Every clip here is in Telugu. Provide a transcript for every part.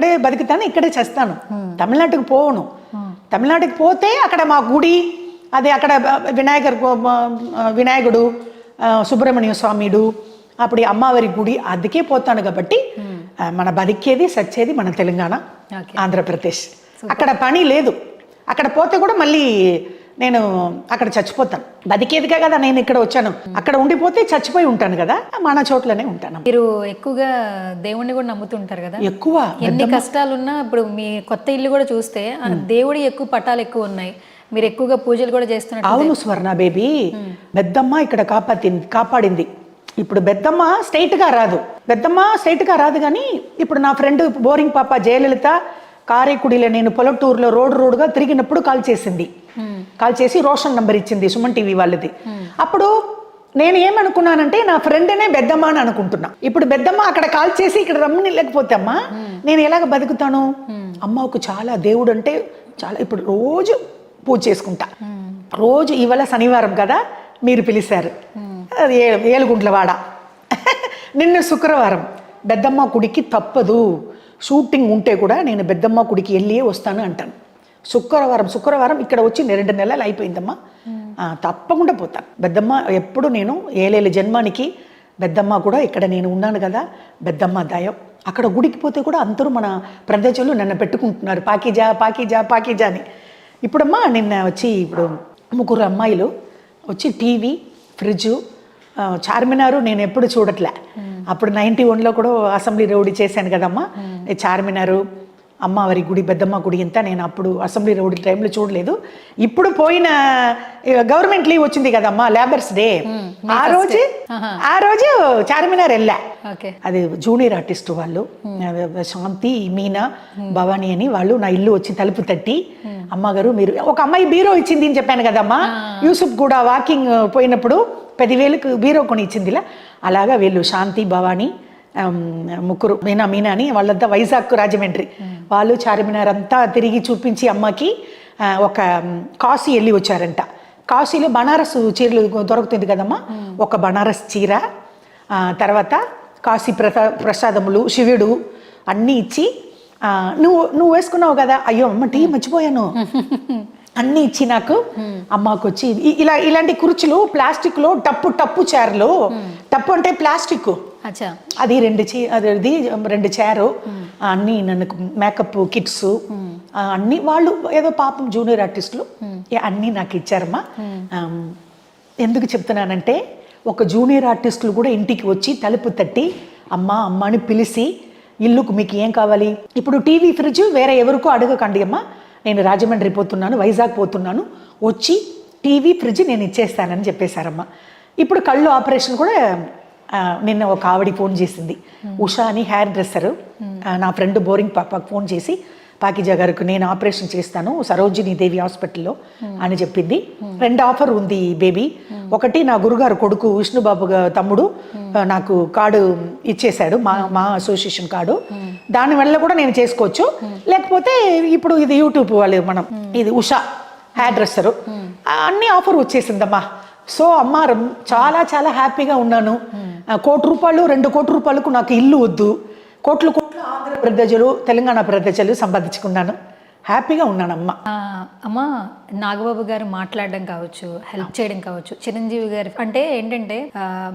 ఇక్కడే బతుకుతాను ఇక్కడే చేస్తాను. తమిళనాడుకి పోను తమిళనాడుకి పోతే అక్కడ మా గుడి అది అక్కడ వినాయకర్ వినాయకుడు సుబ్రహ్మణ్య స్వామిడు అప్పుడు అమ్మవారి గుడి అదికే పోతాను కాబట్టి మన బతికేది సచ్చేది మన తెలంగాణ ఆంధ్రప్రదేశ్. అక్కడ పని లేదు. అక్కడ పోతే కూడా మళ్ళీ నేను అక్కడ చచ్చిపోతాను. బతికేదిగా కదా నేను ఇక్కడ వచ్చాను. అక్కడ ఉండిపోతే చచ్చిపోయి ఉంటాను కదా. మన చోట్లనే ఉంటాను. మీరు ఎక్కువగా దేవుణ్ణి కూడా నమ్ముతుంటారు కదా. ఎక్కువ ఎన్ని కష్టాలున్నా ఇప్పుడు మీ కొత్త ఇల్లు కూడా చూస్తే దేవుడి ఎక్కువ పటాలు ఎక్కువ ఉన్నాయి. మీరు ఎక్కువగా పూజలు కూడా చేస్తున్నట్టు అవును స్వర్ణ బేబీ. బెద్దమ్మ ఇక్కడ కాపాడింది కాపాడింది. ఇప్పుడు బెద్దమ్మ straight గా రాదు. బెద్దమ్మ straight గా రాదు కానీ ఇప్పుడు నా ఫ్రెండ్ బోరింగ్ పాప జయలలిత కారేకుడిలో నేను పొలటూరులో రోడ్ రోడ్గా తిరిగినప్పుడు కాల్ చేసింది. కాల్ చేసి రోషన్ నంబర్ ఇచ్చింది సుమన్ టీవీ వాళ్ళది. అప్పుడు నేను ఏమనుకున్నానంటే నా ఫ్రెండ్నే బెద్దమ్మ అని అనుకుంటున్నా. ఇప్పుడు బెద్దమ్మ అక్కడ కాల్ చేసి ఇక్కడ రమ్మని లేకపోతే అమ్మా నేను ఎలాగ బతుకుతాను? అమ్మకు చాలా దేవుడు అంటే చాలా ఇప్పుడు రోజు పూజ చేసుకుంటా. రోజు ఇవాళ శనివారం కదా మీరు పిలిచారు. అది ఏ- ఏలుగుంట్లవాడ నిన్న శుక్రవారం బెద్దమ్మ గుడికి తప్పదు. షూటింగ్ ఉంటే కూడా నేను బెద్దమ్మ గుడికి వెళ్ళి వస్తాను అంటాను. శుక్రవారం శుక్రవారం ఇక్కడ వచ్చి రెండు నెలలు అయిపోయిందమ్మా. తప్పకుండా పోతాను బెద్దమ్మ ఎప్పుడు నేను ఏలేలు జన్మానికి బెద్దమ్మ కూడా ఇక్కడ నేను ఉన్నాను కదా బెద్దమ్మ దయం. అక్కడ గుడికి పోతే కూడా అందరూ మన ప్రజలు నన్ను పెట్టుకుంటున్నారు. పాకిజా పాకిజా పాకిజా అని. ఇప్పుడమ్మా నిన్న వచ్చి ఇప్పుడు ముగ్గురు అమ్మాయిలు వచ్చి టీవీ ఫ్రిడ్జు చార్మినారు నేను ఎప్పుడు చూడట్లే. అప్పుడు నైంటీ వన్లో కూడా అసెంబ్లీ రౌడీ చేశాను కదమ్మా. చార్మినారు అమ్మవారి గుడి పెద్దమ్మ గుడి అంతా నేను అప్పుడు అసెంబ్లీ రౌడీ టైంలో చూడలేదు. ఇప్పుడు పోయిన గవర్నమెంట్ లీవ్ వచ్చింది కదమ్మా లేబర్స్ డే ఆ రోజు ఆ రోజు చార్మినార్ వెళ్ళా. అది జూనియర్ ఆర్టిస్ట్ వాళ్ళు. శాంతి మీనా భవానీ అని వాళ్ళు నా ఇల్లు వచ్చి తలుపు తట్టి అమ్మగారు మీరు ఒక అమ్మాయి బీరో ఇచ్చింది అని చెప్పాను కదమ్మా యూసుఫ్ కూడా వాకింగ్ పోయినప్పుడు పదివేలకు బీరో కొని ఇచ్చిందిలా. అలాగా వీళ్ళు శాంతి భవానీ ముగ్గురు మీనా మీనా అని వాళ్ళంతా వైజాగ్ రాజమండ్రి. వాళ్ళు చార్మినార్ అంతా తిరిగి చూపించి అమ్మకి ఒక కాశీ వెళ్ళి వచ్చారంట. కాశీలో బనారస్ చీరలు దొరుకుతుంది కదమ్మా? ఒక బనారస్ చీర తర్వాత కాశీ ప్రసా ప్రసాదములు శివుడు అన్నీ ఇచ్చి నువ్వు నువ్వు వేసుకున్నావు కదా? అయ్యో అమ్మ టీ మర్చిపోయాను. అన్నీ ఇచ్చి నాకు అమ్మకు వచ్చి ఇలా ఇలాంటి కుర్చీలు ప్లాస్టిక్లో టప్పు టప్పు చీరలు. టప్పు అంటే ప్లాస్టిక్ అది రెండు చీ అది రెండు చీరు అన్నీ నన్ను మేకప్ కిట్స్ అన్నీ వాళ్ళు ఏదో పాపం జూనియర్ ఆర్టిస్టులు అన్నీ నాకు ఇచ్చారమ్మా. ఎందుకు చెప్తున్నానంటే ఒక జూనియర్ ఆర్టిస్టులు కూడా ఇంటికి వచ్చి తలుపు తట్టి అమ్మ అమ్మ అని పిలిచి ఇల్లుకు మీకు ఏం కావాలి? ఇప్పుడు టీవీ ఫ్రిడ్జ్ వేరే ఎవరికో అడగకండి అమ్మ. నేను రాజమండ్రి పోతున్నాను వైజాగ్ పోతున్నాను. వచ్చి టీవీ ఫ్రిడ్జ్ నేను ఇచ్చేస్తానని చెప్పేశారమ్మ. ఇప్పుడు కళ్ళు ఆపరేషన్ కూడా నిన్న ఒక ఆవిడ ఫోన్ చేసింది. ఉషా అని హెయిర్ డ్రెస్సర్. నా ఫ్రెండ్ బోరింగ్ పాపకు ఫోన్ చేసి పాకిజా గారికి నేను ఆపరేషన్ చేస్తాను సరోజిని దేవి హాస్పిటల్లో అని చెప్పింది. రెండు ఆఫర్ ఉంది బేబీ. ఒకటి నా గురుగారు కొడుకు విష్ణుబాబు తమ్ముడు నాకు కార్డు ఇచ్చేశాడు మా మా అసోసియేషన్ కార్డు. దానివల్ల కూడా నేను చేసుకోవచ్చు. లేకపోతే ఇప్పుడు ఇది యూట్యూబ్ వాళ్ళు మనం ఇది ఉషా హెయిర్ డ్రెస్సరు. అన్ని ఆఫర్ వచ్చేసిందమ్మా. సో అమ్మ చాలా చాలా హ్యాపీగా ఉన్నాను. ఆ, కోటి రూపాయలు రెండు కోటి రూపాయలకు నాకు ఇల్లు వద్దు. కోట్లు కోట్లు ఆంధ్ర ప్రజలు తెలంగాణ ప్రజలు సంపాదించుకున్నాను. హ్యాపీగా ఉన్నానమ్మ అమ్మా. నాగబాబు గారు మాట్లాడడం కావచ్చు హెల్ప్ చేయడం కావచ్చు చిరంజీవి గారు అంటే ఏంటంటే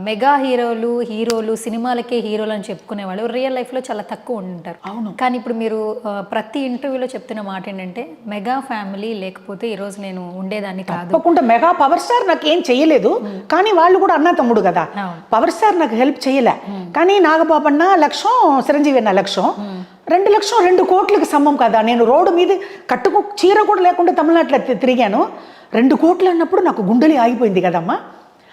మెగా హీరోలు హీరోలు సినిమాలకే హీరోలు అని చెప్పుకునే వాళ్ళు రియల్ లైఫ్లో చాలా తక్కువ ఉంటారు. అవును. కానీ ఇప్పుడు మీరు ప్రతి ఇంటర్వ్యూలో చెప్తున్న మాట ఏంటంటే మెగా ఫ్యామిలీ లేకపోతే ఈ రోజు నేను ఉండేదాన్ని కాదు. తప్పకుండా మెగా పవర్ స్టార్ నాకు ఏం చేయలేదు కానీ వాళ్ళు కూడా అన్న తమ్ముడు కదా. పవర్ స్టార్ నాకు హెల్ప్ చేయలే కానీ నాగబాబు అన్న లక్ష్యం చిరంజీవి అన్న లక్ష్యం. రెండు లక్షలు రెండు కోట్లకు సమ్మం కదా. నేను రోడ్డు మీద కట్టుకు చీర కూడా లేకుండా తమిళనాట్లో తిరిగాను. రెండు కోట్లు అన్నప్పుడు నాకు గుండెలి ఆగిపోయింది కదమ్మా.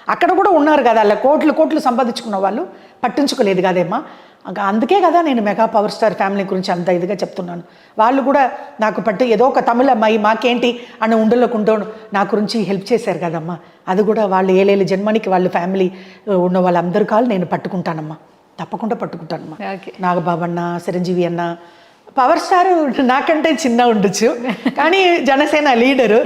అక్కడ కూడా ఉన్నారు కదా అలా కోట్లు కోట్లు సంపాదించుకున్న వాళ్ళు. పట్టించుకోలేదు కదేమ్మా. ఇంకా అందుకే కదా నేను మెగా పవర్ స్టార్ ఫ్యామిలీ గురించి అంత ఇదిగా చెప్తున్నాను. వాళ్ళు కూడా నాకు పట్టు ఏదో ఒక తమిళ అమ్మాయి మాకేంటి అని ఉండలేకుండా నా గురించి హెల్ప్ చేశారు కదమ్మా. అది కూడా వాళ్ళు ఏలేలు జన్మనికి వాళ్ళ ఫ్యామిలీ ఉన్న వాళ్ళందరి కాళ్ళు నేను పట్టుకుంటానమ్మా. తప్పకుండా పట్టుకుంటానమ్మా. ఓకే. నాగబాబు అన్న చిరంజీవి అన్న. పవర్ స్టార్ నాకంటే చిన్న ఉండొచ్చు. కానీ జనసేన లీడరు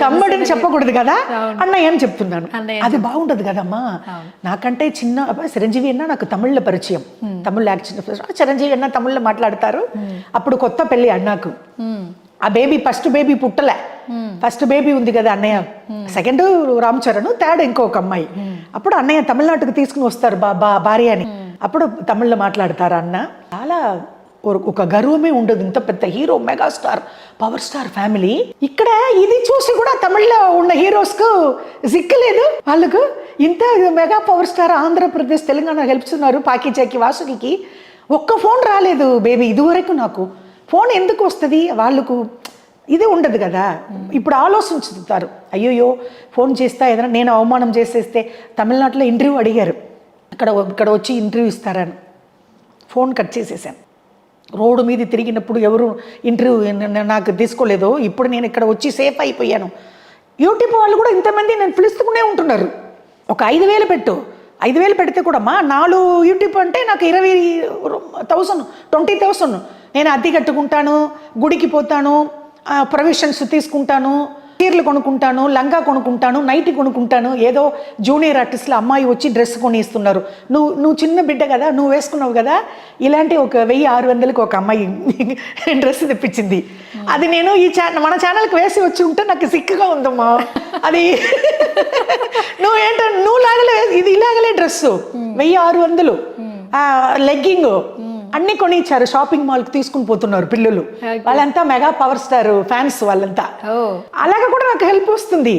తమ్ముడిని చెప్పకూడదు కదా? అన్నయ్య అని చెప్తున్నాను. అది బాగుండదు కదమ్మా? నాకంటే చిన్న చిరంజీవి అన్న నాకు తమిళ్ళో పరిచయం. తమిళ యాక్షన్ చిరంజీవి అన్న తమిళ్ళో మాట్లాడతారు. అప్పుడు కొత్త పెళ్ళి అన్నకు. ఆ బేబీ ఫస్ట్ బేబీ పుట్టలే. ఫస్ట్ బేబీ ఉంది కదా అన్నయ్య? సెకండ్ రామ్ చరణ్ థర్డ్ ఇంకొక అమ్మాయి. అప్పుడు అన్నయ్య తమిళనాటుకు తీసుకుని వస్తారు బా భార్య అని. అప్పుడు తమిళ్ళో మాట్లాడతారా అన్న? చాలా ఒక- ఒక గర్వమే ఉండదు. ఇంత పెద్ద hero megastar power star family. ఇక్కడ ఇది చూసి కూడా తమిళ్ళో ఉన్న హీరోస్కు సిక్కలేదు వాళ్ళకు ఇంత mega power star Andhra Pradesh Telangana గెలుపుతున్నారు పాకిచాకి వాసుకి ఒక్క ఫోన్ రాలేదు బేబీ ఇదివరకు నాకు. ఫోన్ ఎందుకు వస్తుంది? వాళ్ళకు ఇది ఉండదు కదా. ఇప్పుడు ఆలోచించుతారు. అయ్యోయో ఫోన్ చేస్తా ఏదైనా నేను అవమానం చేసేస్తే తమిళనాడులో ఇంటర్వ్యూ అడిగారు. ఇక్కడ ఇక్కడ వచ్చి ఇంటర్వ్యూ ఇస్తారని. ఫోన్ కట్ చేసేసాను. రోడ్డు మీద తిరిగినప్పుడు ఎవరు ఇంటర్వ్యూ నాకు తీసుకోలేదు ఇప్పుడు నేను ఇక్కడ వచ్చి సేఫ్ అయిపోయాను. యూట్యూబ్ వాళ్ళు కూడా ఇంతమంది నేను పిలుస్తూనే ఉంటున్నారు. ఒక ఐదు వేలు పెట్టు. ఐదు వేలు పెడితే కూడా మా నాలుగు యూట్యూబ్ అంటే నాకు ఇరవై థౌసండ్ ట్వంటీ థౌసండ్. నేను అద్దె కట్టుకుంటాను గుడికి పోతాను ప్రొవిషన్స్ తీసుకుంటాను. చీరలు కొనుక్కుంటాను లంగా కొనుక్కుంటాను నైట్ కొనుక్కుంటాను. ఏదో జూనియర్ ఆర్టిస్ట్ల అమ్మాయి వచ్చి డ్రెస్ కొని ఇస్తున్నారు నువ్వు నువ్వు చిన్న బిడ్డ కదా నువ్వు వేసుకున్నావు కదా? ఇలాంటి ఒక వెయ్యి ఆరు వందలకి ఒక అమ్మాయి డ్రెస్ తెప్పించింది. అది నేను ఈ ఛానల్ మన ఛానల్కి వేసి వచ్చి ఉంటే నాకు సిక్కుగా ఉందమ్మా. అది నువ్వు ఏంటో నువ్వు లాగలే ఇది ఇలాగలే డ్రెస్ వెయ్యి ఆరు వందలు. లెగ్గింగ్. అన్ని కొని ఇచ్చారు షాపింగ్ మాల్కి తీసుకుని పోతున్నారు పిల్లలు. వాళ్ళంతా మెగా పవర్ స్టార్ ఫ్యాన్స్ వాళ్ళంతా. అలాగ కూడా నాకు హెల్ప్ వస్తుంది.